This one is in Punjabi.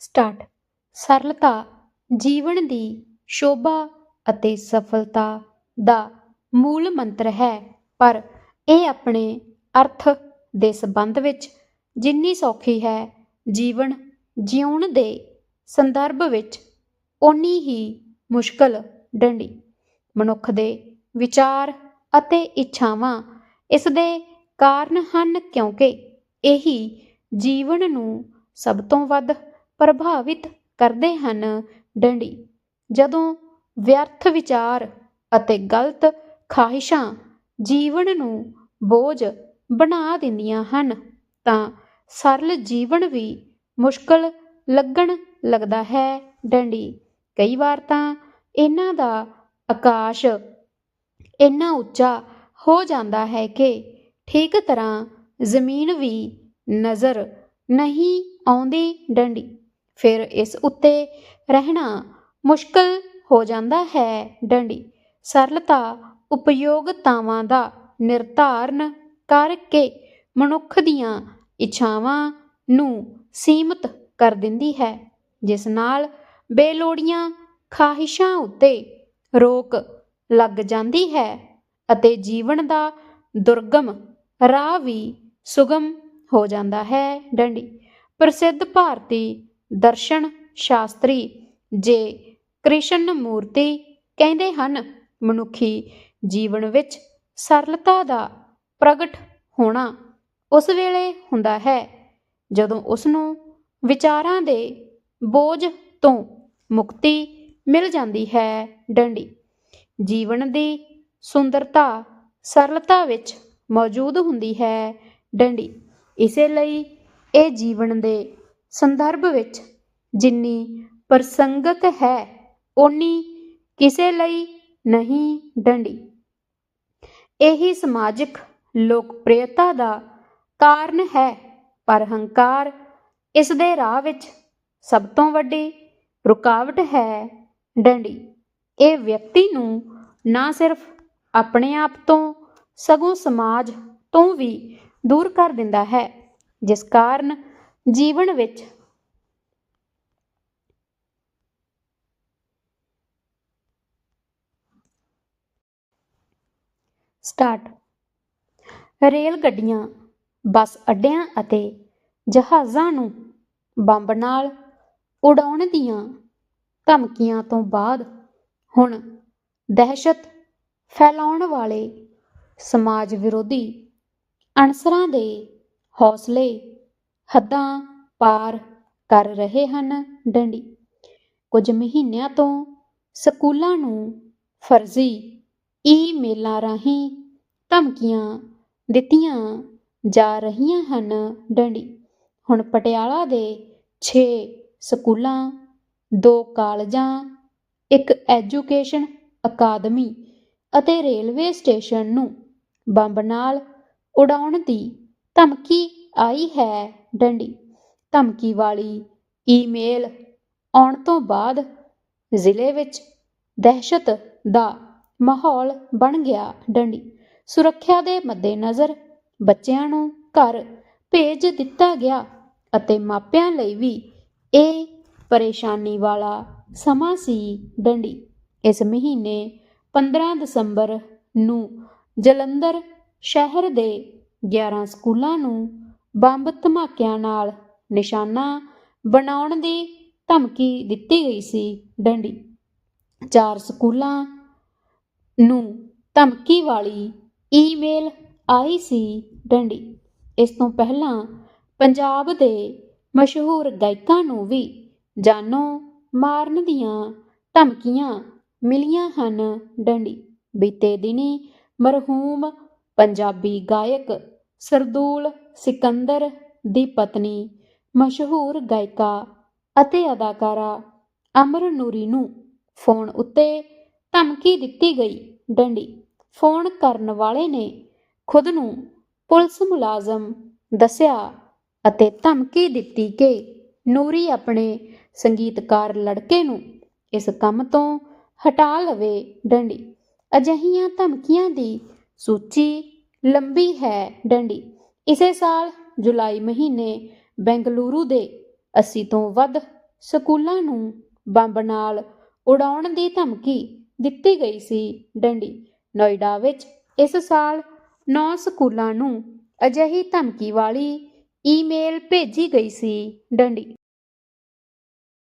ਸਟਾਰਟ। ਸਰਲਤਾ, ਜੀਵਨ ਦੀ ਸ਼ੋਭਾ ਅਤੇ ਸਫਲਤਾ ਦਾ ਮੂਲ ਮੰਤਰ ਹੈ, ਪਰ ਇਹ ਆਪਣੇ ਅਰਥ ਦੇ ਸੰਬੰਧ ਵਿੱਚ ਜਿੰਨੀ ਸੌਖੀ ਹੈ, ਜੀਵਨ ਜਿਉਣ ਦੇ ਸੰਦਰਭ ਵਿੱਚ ਓਨੀ ਹੀ ਮੁਸ਼ਕਲ, ਡੰਡੀ। ਮਨੁੱਖ ਦੇ ਵਿਚਾਰ ਅਤੇ ਇੱਛਾਵਾਂ ਇਸ ਦੇ ਕਾਰਨ ਹਨ ਕਿਉਂਕਿ ਇਹੀ ਜੀਵਨ ਨੂੰ ਸਭ ਤੋਂ ਵੱਧ ਪ੍ਰਭਾਵਿਤ ਕਰਦੇ ਹਨ। ਡੰਡੀ। ਜਦੋਂ ਵਿਅਰਥ ਵਿਚਾਰ ਅਤੇ ਗਲਤ ਖਾਹਿਸ਼ਾਂ ਜੀਵਨ ਨੂੰ ਬੋਝ ਬਣਾ ਦਿੰਦੀਆਂ ਹਨ, ਤਾਂ ਸਰਲ ਜੀਵਨ ਵੀ ਮੁਸ਼ਕਲ ਲੱਗਣ ਲੱਗਦਾ ਹੈ। ਡੰਡੀ। ਕਈ ਵਾਰ ਤਾਂ ਇਹਨਾਂ ਦਾ ਆਕਾਸ਼ ਇੰਨਾ ਉੱਚਾ ਹੋ ਜਾਂਦਾ ਹੈ ਕਿ ਠੀਕ ਤਰ੍ਹਾਂ ਜ਼ਮੀਨ ਵੀ ਨਜ਼ਰ ਨਹੀਂ ਆਉਂਦੀ। ਡੰਡੀ। ਫਿਰ ਇਸ ਉੱਤੇ ਰਹਿਣਾ ਮੁਸ਼ਕਲ ਹੋ ਜਾਂਦਾ ਹੈ। ਡੰਡੀ, ਸਰਲਤਾ ਉਪਯੋਗਤਾਵਾਂ ਦਾ ਨਿਰਧਾਰਨ ਕਰਕੇ ਮਨੁੱਖ ਦੀਆਂ ਇੱਛਾਵਾਂ ਨੂੰ ਸੀਮਤ ਕਰ ਦਿੰਦੀ ਹੈ, ਜਿਸ ਨਾਲ ਬੇਲੋੜੀਆਂ ਖਾਹਿਸ਼ਾਂ ਉੱਤੇ ਰੋਕ ਲੱਗ ਜਾਂਦੀ ਹੈ ਅਤੇ ਜੀਵਨ ਦਾ ਦੁਰਗਮ ਰਾਹ ਵੀ ਸੁਗਮ ਹੋ ਜਾਂਦਾ ਹੈ। ਡੰਡੀ, ਪ੍ਰਸਿੱਧ ਭਾਰਤੀ ਦਰਸ਼ਨ ਸ਼ਾਸਤਰੀ ਜੇ ਕ੍ਰਿਸ਼ਨ ਮੂਰਤੀ ਕਹਿੰਦੇ ਹਨ, ਮਨੁੱਖੀ ਜੀਵਨ ਵਿੱਚ ਸਰਲਤਾ ਦਾ ਪ੍ਰਗਟ ਹੋਣਾ ਉਸ ਵੇਲੇ ਹੁੰਦਾ ਹੈ, ਜਦੋਂ ਉਸ ਨੂੰ ਵਿਚਾਰਾਂ ਦੇ ਬੋਝ ਤੋਂ ਮੁਕਤੀ ਮਿਲ ਜਾਂਦੀ ਹੈ ਡੰਡੀ। ਜੀਵਨ ਦੀ ਸੁੰਦਰਤਾ ਸਰਲਤਾ ਵਿੱਚ ਮੌਜੂਦ ਹੁੰਦੀ ਹੈ ਡੰਡੀ। ਇਸੇ ਲਈ ਇਹ ਜੀਵਨ ਦੇ ਸੰਦਰਭ ਵਿੱਚ ਜਿੰਨੀ ਪ੍ਰਸੰਗਤ ਹੈ, ਓਨੀ ਕਿਸੇ ਲਈ ਨਹੀਂ ਡੰਡੀ। ਇਹੀ ਸਮਾਜਿਕ ਲੋਕਪ੍ਰਿਯਤਾ ਦਾ ਕਾਰਨ ਹੈ, ਪਰ ਹੰਕਾਰ ਇਸ ਦੇ ਰਾਹ ਵਿੱਚ ਸਭ ਤੋਂ ਵੱਡੀ ਰੁਕਾਵਟ ਹੈ ਡੰਡੀ। ਇਹ ਵਿਅਕਤੀ ਨੂੰ ਨਾ ਸਿਰਫ ਆਪਣੇ ਆਪ ਤੋਂ, ਸਗੋਂ ਸਮਾਜ ਤੋਂ ਵੀ ਦੂਰ ਕਰ ਦਿੰਦਾ ਹੈ, ਜਿਸ ਕਾਰਨ ਜੀਵਨ ਵਿੱਚ। ਸਟਾਰਟ। ਰੇਲ ਗੱਡੀਆਂ, ਬੱਸ ਅੱਡਿਆਂ ਅਤੇ ਜਹਾਜ਼ਾਂ ਨੂੰ ਬੰਬ ਨਾਲ ਉਡਾਉਣ ਦੀਆਂ ਧਮਕੀਆਂ ਤੋਂ ਬਾਅਦ ਹੁਣ ਦਹਿਸ਼ਤ ਫੈਲਾਉਣ ਵਾਲੇ ਸਮਾਜ ਵਿਰੋਧੀ ਅਨਸਰਾਂ ਦੇ ਹੌਸਲੇ ਹੱਦਾਂ ਪਾਰ ਕਰ ਰਹੇ ਹਨ ਡੰਡੀ। ਕੁਝ ਮਹੀਨਿਆਂ ਤੋਂ ਸਕੂਲਾਂ ਨੂੰ ਫਰਜ਼ੀ ਈਮੇਲਾਂ ਰਾਹੀਂ ਧਮਕੀਆਂ ਦਿੱਤੀਆਂ ਜਾ ਰਹੀਆਂ ਹਨ ਡੰਡੀ। ਹੁਣ ਪਟਿਆਲਾ ਦੇ 6 ਸਕੂਲਾਂ, ਦੋ ਕਾਲਜਾਂ, ਇੱਕ ਐਜੂਕੇਸ਼ਨ ਅਕਾਦਮੀ ਅਤੇ ਰੇਲਵੇ ਸਟੇਸ਼ਨ ਨੂੰ ਬੰਬ ਨਾਲ ਉਡਾਉਣ ਦੀ ਧਮਕੀ ਆਈ ਹੈ ਡੰਡੀ। ਧਮਕੀ ਵਾਲੀ ਈਮੇਲ ਆਉਣ ਤੋਂ ਬਾਅਦ ਜ਼ਿਲ੍ਹੇ ਵਿੱਚ ਦਹਿਸ਼ਤ ਦਾ ਮਾਹੌਲ ਬਣ ਗਿਆ ਡੰਡੀ। ਸੁਰੱਖਿਆ ਦੇ ਮੱਦੇਨਜ਼ਰ ਬੱਚਿਆਂ ਨੂੰ ਘਰ ਭੇਜ ਦਿੱਤਾ ਗਿਆ ਅਤੇ ਮਾਪਿਆਂ ਲਈ ਵੀ ਇਹ ਪਰੇਸ਼ਾਨੀ ਵਾਲਾ ਸਮਾਂ ਸੀ ਡੰਡੀ। ਇਸ ਮਹੀਨੇ 15 ਦਸੰਬਰ ਨੂੰ ਜਲੰਧਰ ਸ਼ਹਿਰ ਦੇ 11 ਸਕੂਲਾਂ ਨੂੰ ਬੰਬ ਧਮਾਕਿਆਂ ਨਾਲ ਨਿਸ਼ਾਨਾ ਬਣਾਉਣ ਦੀ ਧਮਕੀ ਦਿੱਤੀ ਗਈ ਸੀ ਡੰਡੀ। ਚਾਰ ਸਕੂਲਾਂ ਨੂੰ ਧਮਕੀ ਵਾਲੀ ਈਮੇਲ ਆਈ ਸੀ ਡੰਡੀ। ਇਸ ਤੋਂ ਪਹਿਲਾਂ ਪੰਜਾਬ ਦੇ ਮਸ਼ਹੂਰ ਗਾਇਕਾਂ ਨੂੰ ਵੀ ਜਾਨੋ ਮਾਰਨ ਦੀਆਂ ਧਮਕੀਆਂ ਮਿਲੀਆਂ ਹਨ ਡੰਡੀ। ਬੀਤੇ ਦਿਨੀ ਮਰਹੂਮ ਪੰਜਾਬੀ ਗਾਇਕ ਸਰਦੂਲ ਸਿਕੰਦਰ ਦੀ ਪਤਨੀ, ਮਸ਼ਹੂਰ ਗਾਇਕਾ ਅਤੇ ਅਦਾਕਾਰਾ ਅਮਰ ਨੂਰੀ ਨੂੰ ਫੋਨ ਉੱਤੇ ਧਮਕੀ ਦਿੱਤੀ ਗਈ। ਡੰਡੀ ਫੋਨ ਕਰਨ ਵਾਲੇ ਨੇ ਖੁਦ ਨੂੰ ਪੁਲਿਸ ਮੁਲਾਜ਼ਮ ਦੱਸਿਆ ਅਤੇ ਧਮਕੀ ਦਿੱਤੀ ਕਿ ਨੂਰੀ ਆਪਣੇ ਸੰਗੀਤਕਾਰ ਲੜਕੇ ਨੂੰ ਇਸ ਕੰਮ ਤੋਂ ਹਟਾ ਲਵੇ। ਡੰਡੀ ਅਜਿਹੀਆਂ ਧਮਕੀਆਂ ਦੀ ਸੂਚੀ ਲੰਬੀ ਹੈ ਡੰਡੀ। ਇਸੇ ਸਾਲ ਜੁਲਾਈ ਮਹੀਨੇ ਬੈਂਗਲੁਰੂ ਦੇ 80 ਤੋਂ ਵੱਧ ਸਕੂਲਾਂ ਨੂੰ ਬੰਬ ਨਾਲ ਉਡਾਉਣ ਦੀ ਧਮਕੀ ਦਿੱਤੀ ਗਈ ਸੀ ਡੰਡੀ। ਨੋਇਡਾ ਵਿੱਚ ਇਸ ਸਾਲ 9 ਸਕੂਲਾਂ ਨੂੰ ਅਜਿਹੀ ਧਮਕੀ ਵਾਲੀ ਈਮੇਲ ਭੇਜੀ ਗਈ ਸੀ ਡੰਡੀ।